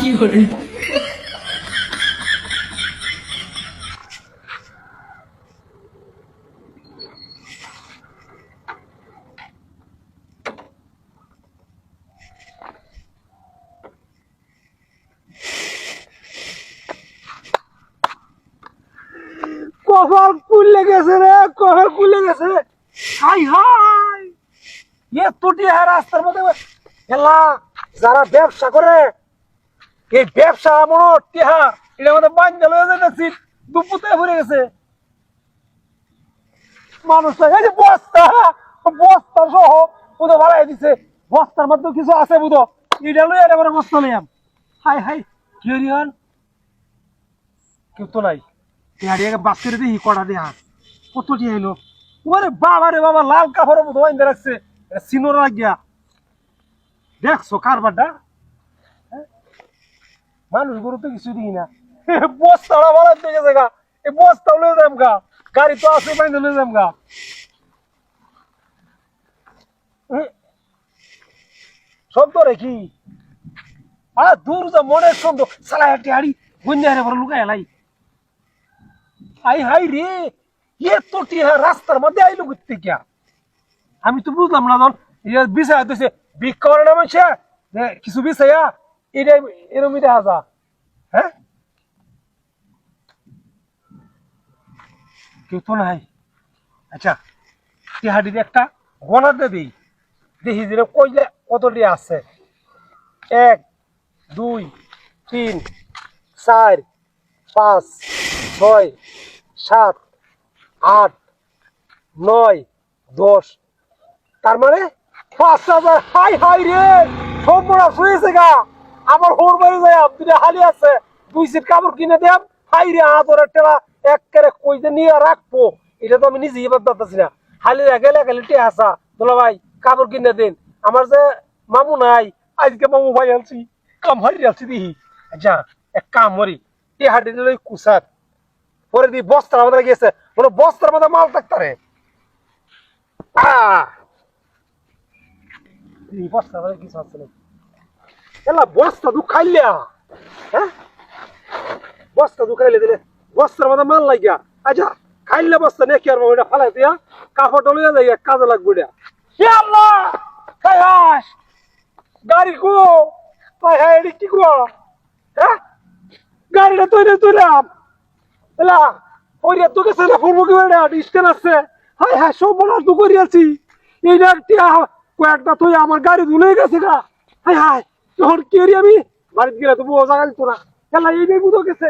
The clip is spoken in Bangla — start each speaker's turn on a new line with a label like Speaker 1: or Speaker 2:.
Speaker 1: কি কপাল কুলে গেছে রে কপাল কুলে গেছে হাই হাই এ তুটি হ্যাঁ রাস্তার মধ্যে এলা যারা ব্যবসা করে এই ব্যবসা আমার টেহা এটা আমাদের বান্ধা দুপুতে ভরে গেছে মানুষটা এই যে বস্তা বস্তা সহ বুধ ভাড়াই দিছে বস্তার মধ্যে কিছু আছে বুধ এটা লয়ে এবারে বস্তা নিলাম হাই হাই কি হন কেউ তো নাই টেহারিয়াকে বাস্কের দিই কটা দেহা ওরে বাবা রে বাবা লাল কাপড়ের মতো রাখছে সিনোরা লাগিয়া দেখছো কারবারটা মানুষ গরু তো কিছু দিই না বস্তাটা বাড়ার দিকে জায়গা এই বস্তাও লয়ে যাম গা গাড়ি তো আছে বাইন্ধে লয়ে যাম গা সব তো রেখি আ দূর যা মনে সন্দ সালা হাটি হাড়ি গুঞ্জা রে বড় লুকায় লাই আই হাই রে এ তোটি হ্যাঁ রাস্তার মধ্যে আইলো করতে কিয়া আমি তো বুঝলাম না ধর বিচার দিছে বিক করে না মানুষ কিছু বিষয়া এটা এরমই দেখা যা হ্যাঁ কেউ তো নাই আচ্ছা টিহাটির একটা গণাতে দিই দেখি যে কইলে কতটি আছে এক দুই তিন চার পাঁচ ছয় সাত আট নয় দশ তার মানে পাঁচ হাজার হাই হাই রে সব মরা শুয়েছে গা আমার হোর বাড়ি যায় দুটা হালি আছে দুই সিট কাপড় কিনে দেব হাইরে আদরের টেলা একবারে কই যে নিয়ে রাখবো এটা তো আমি নিজে নিজেই ভাবতেছি না হালি রেখে লেখালি টে আসা বলো ভাই কাপড় কিনে দিন আমার যে মামু নাই আজকে মামু ভাই আলছি কাম হারি আলছি দিহি আচ্ছা এক কাম করি এ হাটি দিল কুসার পরে দি বস্তার আমাদের গিয়েছে বলো বস্তার মধ্যে মাল থাকতারে আ বস্তার মধ্যে কিছু আসছে না এলা বস্তা দু খাইলিয়া হ্যাঁ বস্তা দু খাইলে দিলে বস্তার মধ্যে মাল লাগিয়া আচ্ছা খাইলে বস্তা নিয়ে আর ওইটা ফালাই দিয়া কাপড় ডলিয়া যাই কাজে লাগবে গাড়ি কো তাই হ্যাঁ এটি কি কো হ্যাঁ গাড়িটা তৈরি তৈরাম এলা ওই তো গেছে না ফুলবো কি এটা আছে হাই হ্যাঁ সব বলার তো করিয়াছি এইটা কয়েকটা তুই আমার গাড়ি ধুলে গেছে না হাই হাই তোর কি আমি বাড়িতে গেলে তবু ও জায়গা দিত না খেলা এইটাই গেছে